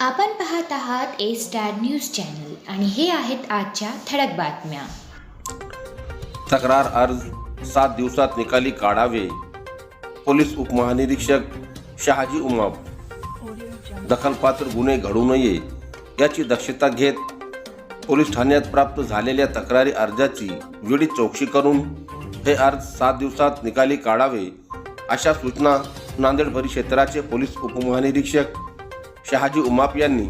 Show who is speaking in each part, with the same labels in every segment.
Speaker 1: आपण पाहत आहात ए स्टार न्यूज चॅनल आणि हे आहेत आजच्या ठळक बातम्या.
Speaker 2: तक्रार अर्ज सात दिवसात निकाली काढावे. पोलीस उपमहानिरीक्षक शहाजी उमाप दखलपात्र गुन्हे घडू नये याची दक्षता घेत पोलीस ठाण्यात प्राप्त झालेल्या तक्रारी अर्जाची वेळी चौकशी करून हे अर्ज सात दिवसात निकाली काढावे अशा सूचना नांदेड परिक्षेत्राचे पोलीस उपमहानिरीक्षक शहाजी उमाप यांनी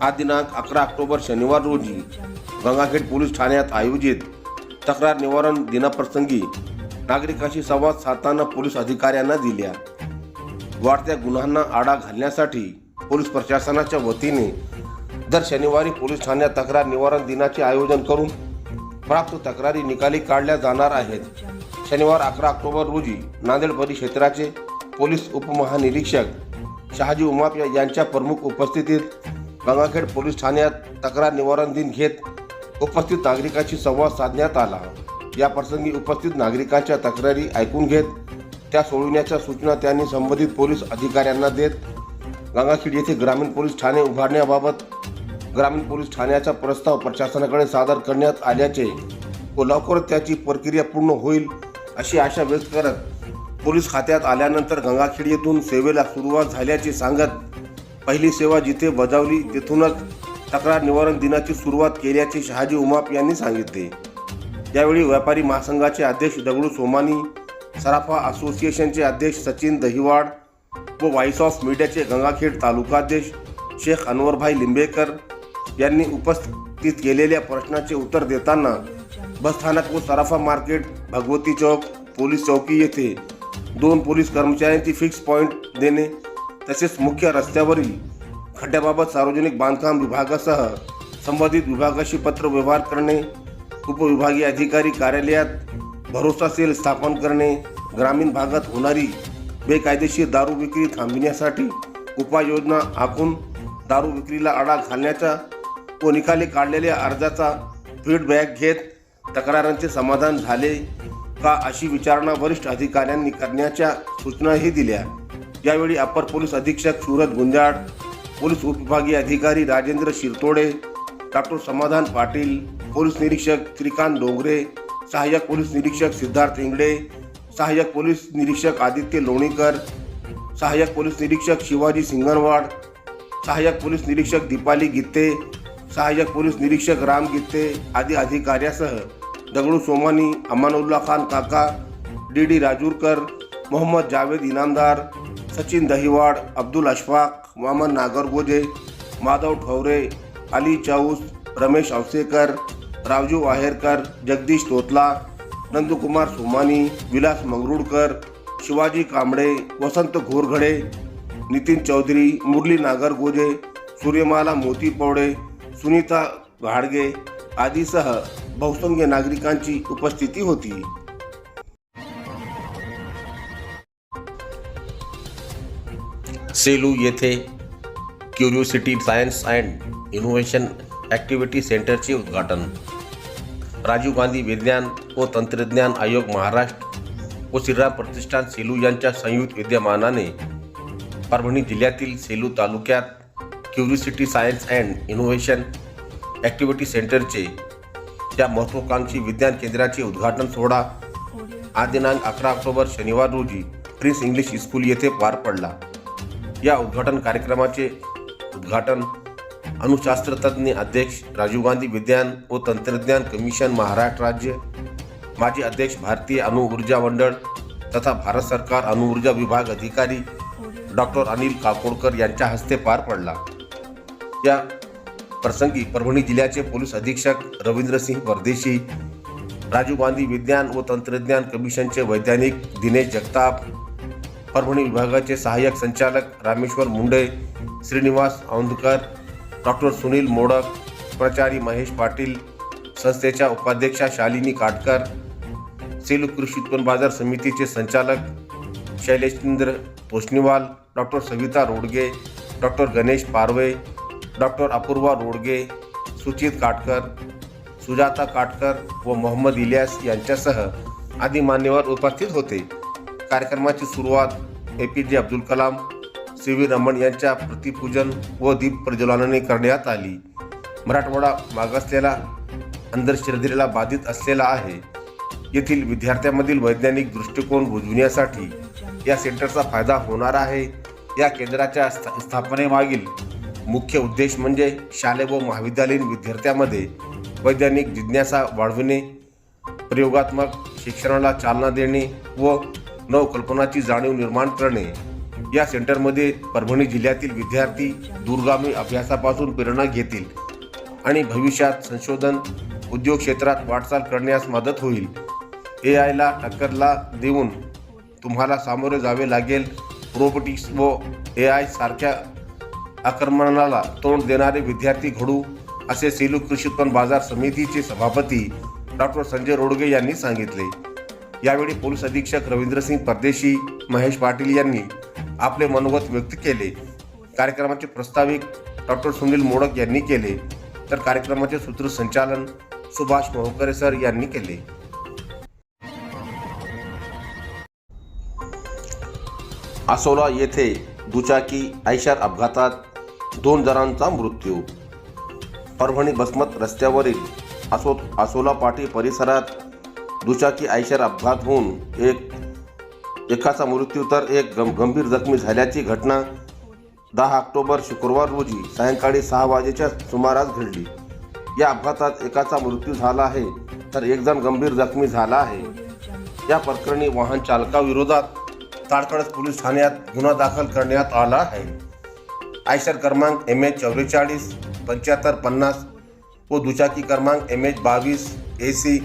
Speaker 2: आज दिनांक अकरा ऑक्टोबर शनिवार रोजी गंगाखेड पोलीस ठाण्यात आयोजित तक्रार निवारण दिनाप्रसंगी नागरिकांशी संवाद साधताना पोलीस अधिकाऱ्यांना दिल्या. वाढत्या गुन्ह्यांना आळा घालण्यासाठी पोलीस प्रशासनाच्या वतीने दर शनिवारी पोलीस ठाण्यात तक्रार निवारण दिनाचे आयोजन करून प्राप्त तक्रारी निकाली काढल्या जाणार आहेत. शनिवार अकरा ऑक्टोबर रोजी नांदेड परिक्षेत्राचे पोलीस उपमहानिरीक्षक शहाजी उमापिया यांच्या प्रमुख उपस्थितीत गंगाखेड पोलीस ठाण्यात तक्रार निवारण दिन घेत उपस्थित नागरिकांशी संवाद साधण्यात आला. या प्रसंगी उपस्थित नागरिकांच्या तक्रारी ऐकून घेत त्या सोडविण्याच्या सूचना त्यांनी संबंधित पोलीस अधिकाऱ्यांना देत गंगाखेड येथे ग्रामीण पोलीस ठाणे उभारण्याबाबत ग्रामीण पोलीस ठाण्याचा प्रस्ताव प्रशासनाकडे सादर करण्यात आल्याचे व लवकरच त्याची प्रक्रिया पूर्ण होईल अशी आशा व्यक्त करत पोलीस खात्यात आल्यानंतर गंगाखेड येथून सेवेला सुरुवात झाल्याचे सांगत पहिली सेवा जिथे बजावली तेथूनच तक्रार निवारण दिनाची सुरुवात केल्याचे शहाजी उमाप यांनी सांगितले. यावेळी व्यापारी महासंघाचे अध्यक्ष दगडू सोमानी सराफा असोसिएशनचे अध्यक्ष सचिन दहिवाड व व्हाईस ऑफ मीडियाचे गंगाखेड तालुकाध्यक्ष शेख अनवरभाई लिंबेकर यांनी उपस्थित केलेल्या प्रश्नाचे उत्तर देताना बसस्थानक व सराफा मार्केट भगवती चौक पोलीस चौकी येथे दोन पोलीस कर्मचाऱ्यांची फिक्स पॉईंट देणे तसेच मुख्य रस्त्यावरील खड्ड्याबाबत सार्वजनिक बांधकाम विभागासह संबंधित विभागाशी पत्र व्यवहार करणे उपविभागीय अधिकारी कार्यालयात भरोसा सेल स्थापन करणे ग्रामीण भागात होणारी बेकायदेशीर दारू विक्री थांबविण्यासाठी उपाययोजना आखून दारू विक्रीला आळा घालण्याचा व निकाली काढलेल्या अर्जाचा फीडबॅक घेत तक्रारांचे समाधान झाले. का अशी विचारणा वरिष्ठ अधिकाऱ्यांनी करण्याच्या सूचनाही दिल्या. यावेळी अपर पोलीस अधीक्षक सुरत गुंजाळ पोलीस उपविभागीय अधिकारी राजेंद्र शिरतोडे डॉक्टर समाधान पाटील पोलीस निरीक्षक श्रीकांत डोंगरे सहाय्यक पोलीस निरीक्षक सिद्धार्थ इंगडे सहाय्यक पोलीस निरीक्षक आदित्य लोणीकर सहाय्यक पोलीस निरीक्षक शिवाजी सिंगरवाड सहाय्यक पोलीस निरीक्षक दीपाली गित्ते सहाय्यक पोलीस निरीक्षक राम गित्ते आदी अधिकाऱ्यासह दगडू सोमानी अमानुल्ला खान काका डी डी राजूरकर मोहम्मद जावेद इनामदार सचिन दहिवाड अब्दुल अशफाक वामन नागरगोजे माधव ठवरे अली चाऊस रमेश अवसेकर रावजू आहेरकर जगदीश तोतला नंदकुमार सोमानी विलास मंगरुळकर शिवाजी कांबळे वसंत घोरघडे नितीन चौधरी मुरली नागरगोजे सूर्यमाला मोती पवडे सुनीता घाडगे आदीसह बहुसंख्य नागरिकांची उपस्थिती होती. सेलू येथे curiosity science and innovation activity सेंटरचे उद्घाटन. राजीव गांधी विज्ञान व तंत्रज्ञान आयोग महाराष्ट्र व श्रीराम प्रतिष्ठान सेलू यांच्या संयुक्त विद्यमानाने परभणी जिल्ह्यातील सेलू तालुक्यात curiosity science and innovation activity सेंटरचे या महत्त्वाकांक्षी विज्ञान केंद्राचे उद्घाटन सोहळा. आज दिनांक अकरा ऑक्टोबर शनिवार रोजी प्रिन्स इंग्लिश स्कूल येथे पार पडला. या उद्घाटन कार्यक्रमाचे उद्घाटन अणुशास्त्रतज्ञ अध्यक्ष राजीव गांधी विज्ञान व तंत्रज्ञान कमिशन महाराष्ट्र राज्य माजी अध्यक्ष भारतीय अणु ऊर्जा मंडळ तथा भारत सरकार अणुऊर्जा विभाग अधिकारी डॉक्टर अनिल काकोडकर यांच्या हस्ते पार पडला. या प्रसंगी परभणी जिल्ह्याचे पोलीस अधीक्षक रवींद्रसिंह परदेशी राजीव गांधी विज्ञान व तंत्रज्ञान कमिशनचे वैज्ञानिक दिनेश जगताप परभणी विभागाचे सहाय्यक संचालक रामेश्वर मुंडे श्रीनिवास औंधकर डॉक्टर सुनील मोडक प्राचार्य महेश पाटील संस्थेच्या उपाध्यक्षा शालिनी काटकर सेलू कृषी उत्पन्न बाजार समितीचे संचालक Shaileshendra Toshniwal doctor Savita Rodge doctor Ganesh Parve doctor Apurva Rodge Suchit Katkar Sujata Katkar व मोहम्मद इलियास यांच्यासह आदी मान्यवर उपस्थित होते. कार्यक्रमाची सुरुवात A P J Abdul Kalam C V Raman यांच्या प्रतिपूजन व दीप प्रज्वलनाने करण्यात आली. मराठवाडा मागासलेला अंधश्रद्धेला बाधित असलेला आहे. येथील विद्यार्थ्यांमधील वैज्ञानिक दृष्टिकोन रुजविण्यासाठी या सेंटरचा फायदा होणार आहे. या केंद्राच्या स्था- स्थापनेमागील मुख्य उद्देश म्हणजे शालेय व महाविद्यालयीन विद्यार्थ्यांमध्ये वैज्ञानिक जिज्ञासा वाढविणे प्रयोगात्मक शिक्षणाला चालना देणे व नवकल्पनाची जाणीव निर्माण करणे. या सेंटरमध्ये परभणी जिल्ह्यातील विद्यार्थी दूरगामी अभ्यासापासून प्रेरणा घेतील आणि भविष्यात संशोधन उद्योग क्षेत्रात वाटचाल करण्यास मदत होईल. ए आयला टक्करला देऊन तुम्हाला सामोरे जावे लागेल. रोबोटिक्स व ए आय सारख्या आक्रमणाला तोंड देणारे विद्यार्थी घडू असे सेलू कृषी उत्पन्न बाजार समितीचे सभापती डॉक्टर संजय रोडगे यांनी सांगितले. यावेळी पोलीस अधीक्षक रवींद्रसिंग परदेशी महेश पाटील यांनी आपले मनोगत व्यक्त केले. कार्यक्रमाचे प्रस्ताविक डॉक्टर सुनील मोडक यांनी केले. तर कार्यक्रमाचे सूत्रसंचालन सुभाष मोहकरे सर यांनी केले. आसोला येथे दुचाकी ऐशार अपघातात दोन जणांचा मृत्यू. परभणी बसमत रस्त्यावरील असो आसोला पाटी परिसरात दुचाकी आयशर अपघात होऊन एक एकाचा मृत्यू तर एक गं गंभीर जखमी झाल्याची घटना दहा ऑक्टोबर शुक्रवार रोजी सायंकाळी सहा वाजेच्या सुमारास घडली. या अपघातात एकाचा मृत्यू झाला आहे तर एकजण गंभीर जखमी झाला आहे. या प्रकरणी वाहन चालकाविरोधात ताडकळस पोलीस ठाण्यात गुन्हा दाखल करण्यात आला आहे. आयशर क्रमांक एम एच चव्वेचाळीस पंच्याहत्तर पन्नास व दुचाकी क्रमांक एम एच बावीस ए सी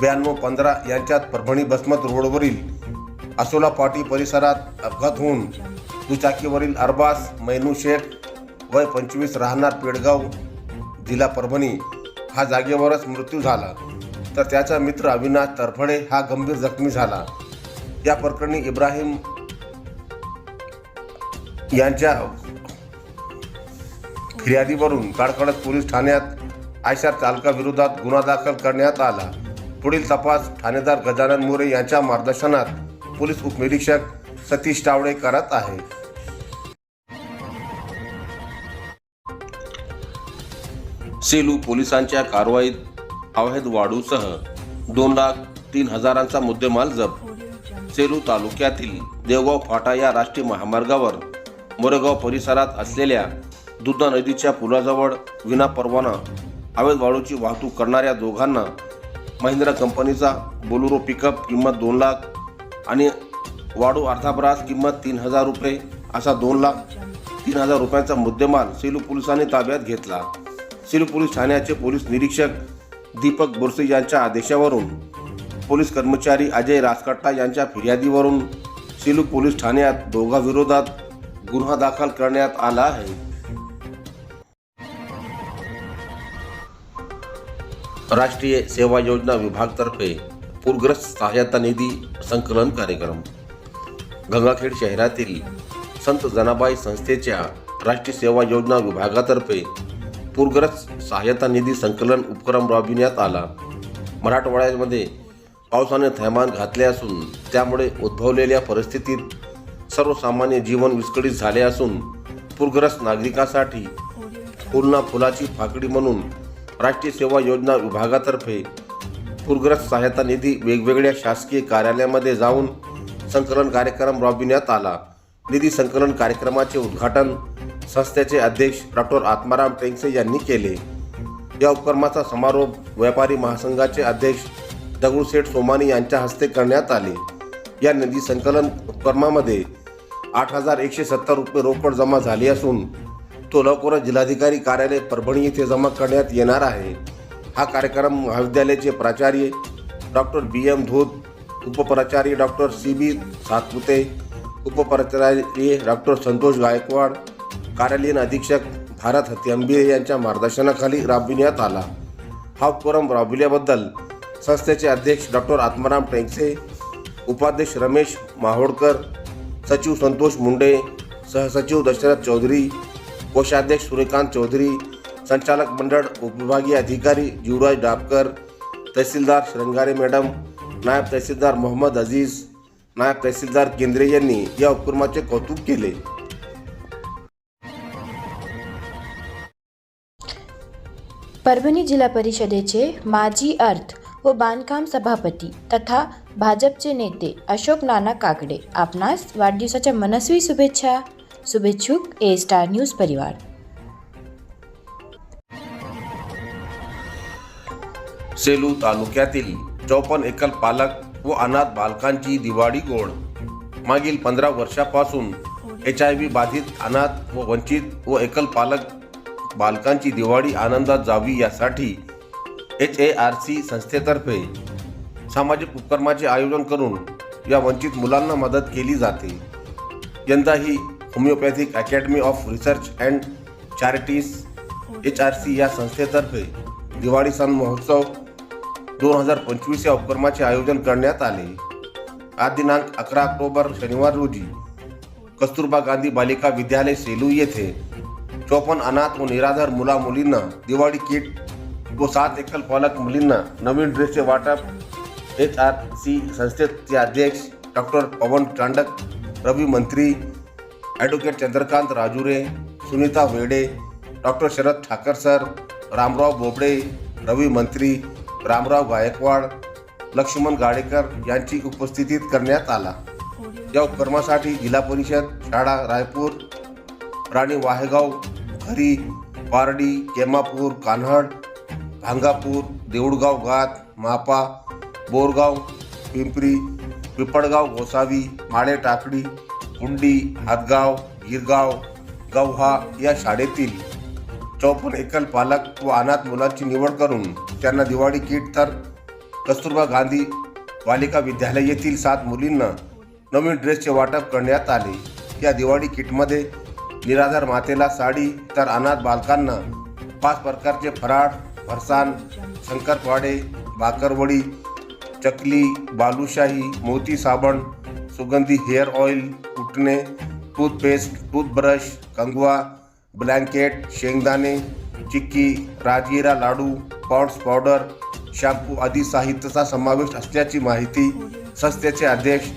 Speaker 2: ब्याण्णव पंधरा यांच्यात परभणी बसमत रोडवरील असोला पाटी परिसरात अपघात होऊन दुचाकीवरील अरबास मैनू शेख वय पंचवीस राहणार पेडगाव जिल्हा परभणी हा जागेवरच मृत्यू झाला. तर त्याचा मित्र अविनाश तरफडे हा गंभीर जखमी झाला. या प्रकरणी इब्राहिम यांच्या फिर्यादीवरून काडकडत पोलीस ठाण्यात आयशार चालकाविरोधात गुन्हा दाखल करण्यात आला. पुढील तपास ठाणेदार गजानन मोरे यांच्या मार्गदर्शनात पोलीस उपनिरीक्षक सतीश टावडे करत आहे. सेलू पोलिसांच्या कारवाईत अवैध वाढूसह दोन लाख तीन हजारांचा मुद्देमाल जप्त. सेलू तालुक्यातील देवगाव फाटा या राष्ट्रीय महामार्गावर मोरेगाव परिसरात असलेल्या दुधा नदीच्या पुलाजवळ विना परवाना अवैध वाळूची वाहतूक करणाऱ्या दोघांना महिंद्रा कंपनीचा बोलुरो पिकअप किंमत दोन लाख आणि वाडू अर्धाब्रास किंमत तीन हजार रुपये असा दोन लाख तीन हजार रुपयांचा मुद्देमाल सेलू पोलिसांनी ताब्यात घेतला. सेलू पोलीस ठाण्याचे पोलीस निरीक्षक दीपक बोरसे यांच्या आदेशावरून पोलीस कर्मचारी अजय राजकट्टा यांच्या फिर्यादीवरून सेलू पोलीस ठाण्यात दोघांविरोधात गुन्हा दाखल करण्यात आला आहे. राष्ट्रीय सेवा योजना विभागतर्फे पूरग्रस्त सहायता निधी संकलन कार्यक्रम. गंगाखेड शहरातील संत जनाबाई संस्थेच्या राष्ट्रीय सेवा योजना विभागातर्फे पूरग्रस्त सहाय्यता निधी संकलन उपक्रम राबविण्यात आला. मराठवाड्यामध्ये पावसाने थैमान घातले असून त्यामुळे उद्भवलेल्या परिस्थितीत सर्वसामान्य जीवन विस्कळीत झाले असून पूरग्रस्त नागरिकांसाठी फुलना फुलाची फाकडी म्हणून राष्ट्रीय सेवा योजना विभागातर्फे पूरग्रस्त सहायता निधी वेगवेगळ्या शासकीय कार्यालयामध्ये जाऊन संकलन कार्यक्रम राबविण्यात आला. निधी संकलन कार्यक्रमाचे उद्घाटन संस्थेचे अध्यक्ष डॉक्टर आत्माराम टेंगसे यांनी केले. या उपक्रमाचा समारोप व्यापारी महासंघाचे अध्यक्ष दगडूशेठ सोमानी यांच्या हस्ते करण्यात आले. या निधी संकलन उपक्रमामध्ये आठ हजार एकशे सत्तर रुपये रोकड जमा झाली असून तो लवकरच जिल्हाधिकारी कार्यालय परभणी येथे जमा करण्यात येणार आहे. हा कार्यक्रम महाविद्यालयाचे प्राचार्य डॉक्टर बी एम धूत उपप्राचार्य डॉक्टर सी बी सातपुते उपप्राचार्य डॉक्टर संतोष गायकवाड कार्यालयीन अधीक्षक भारत हत्यांबिरे यांच्या मार्गदर्शनाखाली राबविण्यात आला. हा उपक्रम राबविल्याबद्दल संस्थेचे अध्यक्ष डॉक्टर आत्माराम टेंगसे उपाध्यक्ष रमेश माहोडकर सचिव संतोष मुंडे सहसचिव दशरथ चौधरी कोषाध्यक्ष सूर्यकांत चौधरी संचालक मंडळ उपविभागीय अधिकारी युवराज डाबकर तहसीलदार श्रंगारे मॅडम नायब तहसीलदार मोहम्मद अजीज नायब तहसीलदार केंद्रे यांनी या उपक्रमाचे कौतुक केले.
Speaker 3: परभणी जिल्हा परिषदेचे माजी अर्थ व बांधकाम सभापती तथा भाजपचे नेते अशोक नाना काकडे. आपणास वाढदिवसाच्या मनस्वी शुभेच्छा. शुभेच्छुक ए स्टार न्यूज परिवार.
Speaker 2: सेलू तालुक्यातील चौपन्न एकल पालक व अनाथ बालकांची दिवाळी गोड. मागील पंधरा वर्षापासून एच आय व्ही बाधित अनाथ व वंचित व एकल पालक बालकांची दिवाळी आनंदात जावी यासाठी एच ए आर सी संस्थेतर्फे सामाजिक उपक्रमाचे आयोजन करून या वंचित मुलांना मदत केली जाते. यंदाही homeopathic academy of research and charities H R C या संस्थेतर्फे दिवाळी सण महोत्सव दोन हजार पंचवीस या उपक्रमाचे आयोजन करण्यात आले. आज दिनांक अकरा ऑक्टोबर शनिवार रोजी कस्तुरबा गांधी बालिका विद्यालय सेलू येथे चोपन्न अनाथ व निराधार मुला मुलींना दिवाळी किट व सात एकल पालक मुलींना नवीन ड्रेसचे वाटप. एच आर सी संस्थेचे अध्यक्ष डॉक्टर पवन चांडक रवी मंत्री advocate Chandrakant Rajure Sunita Wede doctor Sharad Thakar sir Ramrao Bobde Ravi Mantri Ramrao Gaikwad Laxman Gadekar यांची उपस्थितीत करण्यात आला. या उपक्रमासाठी जिल्हा परिषद शाळा रायपूर राणी वाहेगाव घरी पारडी केमापूर कान्हड भांगापूर देऊळगाव गात मापा बोरगाव पिंपरी पिपळगाव गोसावी माळे टाकडी गुंडी हातगाव गिरगाव गव्हा या शाळेतील चौपन्न एकल पालक व अनाथ मुलांची निवड करून त्यांना दिवाळी किट तर कस्तुरबा गांधी बालिका विद्यालय येथील सात मुलींना नवीन ड्रेसचे वाटप करण्यात आले. या दिवाळी किटमध्ये निराधार मातेला साडी तर अनाथ बालकांना पाच प्रकारचे फराळ फरसान शंकरपाडे भाकरवडी चकली बालुशाही मोती साबण सुगंधी हेअर ऑइल उठणे टूथपेस्ट टूथब्रश कंगवा ब्लँकेट शेंगदाणे चिक्की राजगिरा लाडू पॉट्स पावडर शॅम्पू आदी साहित्याचा समावेश असल्याची माहिती संस्थेचे अध्यक्ष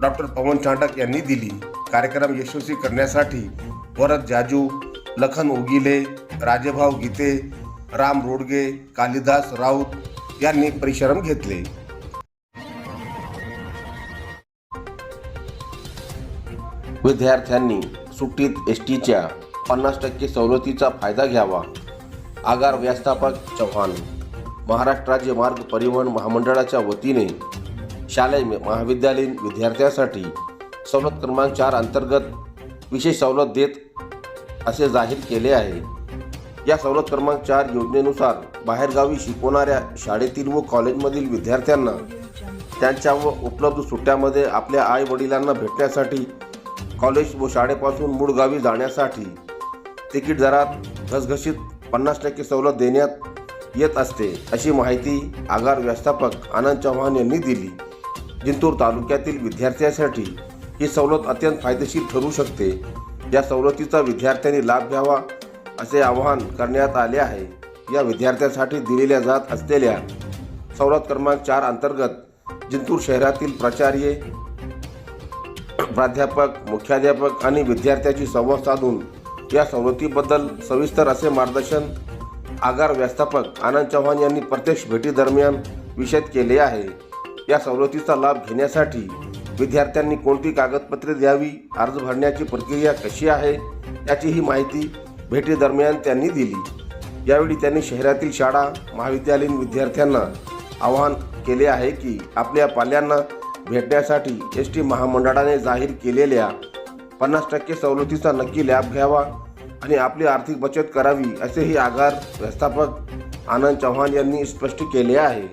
Speaker 2: डॉक्टर पवन चांडक यांनी दिली. कार्यक्रम यशस्वी करण्यासाठी वरद जाजू लखन उगिले राजेभाऊ गीते राम रोडगे कालिदास राऊत यांनी परिश्रम घेतले. विद्यार्थ्यांनी सुट्टीत एस टीच्या पन्नास टक्के सवलतीचा फायदा घ्यावा. आगार व्यवस्थापक चव्हाण महाराष्ट्र राज्य मार्ग परिवहन महामंडळाच्या वतीने शालेय महाविद्यालयीन विद्यार्थ्यांसाठी सवलत क्रमांक चार अंतर्गत विशेष सवलत देत असे जाहीर केले आहे. या सवलत क्रमांक चार योजनेनुसार बाहेरगावी शिकवणाऱ्या शाळेतील व कॉलेजमधील विद्यार्थ्यांना त्यांच्या व उपलब्ध सुट्ट्यामध्ये आपल्या आई वडिलांना भेटण्यासाठी कॉलेज व शाळेपासून मूळ गावी जाण्यासाठी तिकीट दरात घसघशीत पन्नास टक्के सवलत देण्यात येत असते अशी माहिती आगार व्यवस्थापक आनंद चव्हाण यांनी दिली. जिंतूर तालुक्यातील विद्यार्थ्यांसाठी ही सवलत अत्यंत फायदेशीर ठरू शकते. या सवलतीचा विद्यार्थ्यांनी लाभ घ्यावा असे आवाहन करण्यात आले आहे. या विद्यार्थ्यांसाठी दिलेल्या जात असलेल्या सवलत क्रमांक चार अंतर्गत जिंतूर शहरातील प्राचार्य प्राध्यापक मुख्याध्यापक आणि विद्यार्थ्याची संवाद साधून या सवलतीबद्दल सविस्तर असे मार्गदर्शन आगार व्यवस्थापक आनंद चव्हाण यांनी प्रत्यक्ष भेटीदरम्यान विषद केले आहे. या सवलतीचा लाभ घेण्यासाठी विद्यार्थ्यांनी कोणती कागदपत्रे द्यावी अर्ज भरण्याची प्रक्रिया कशी आहे याचीही माहिती भेटीदरम्यान त्यांनी दिली. यावेळी त्यांनी शहरातील शाळा महाविद्यालयीन विद्यार्थ्यांना आवाहन केले आहे की आपल्या पाल्यांना भेटण्यासाठी एस टी महामंडळाने जाहीर केलेल्या पन्नास टक्के सवलतीचा नक्की लाभ घ्यावा आणि आपली आर्थिक बचत करावी असेही आगार व्यवस्थापक आनंद चव्हाण यांनी स्पष्ट केले आहे.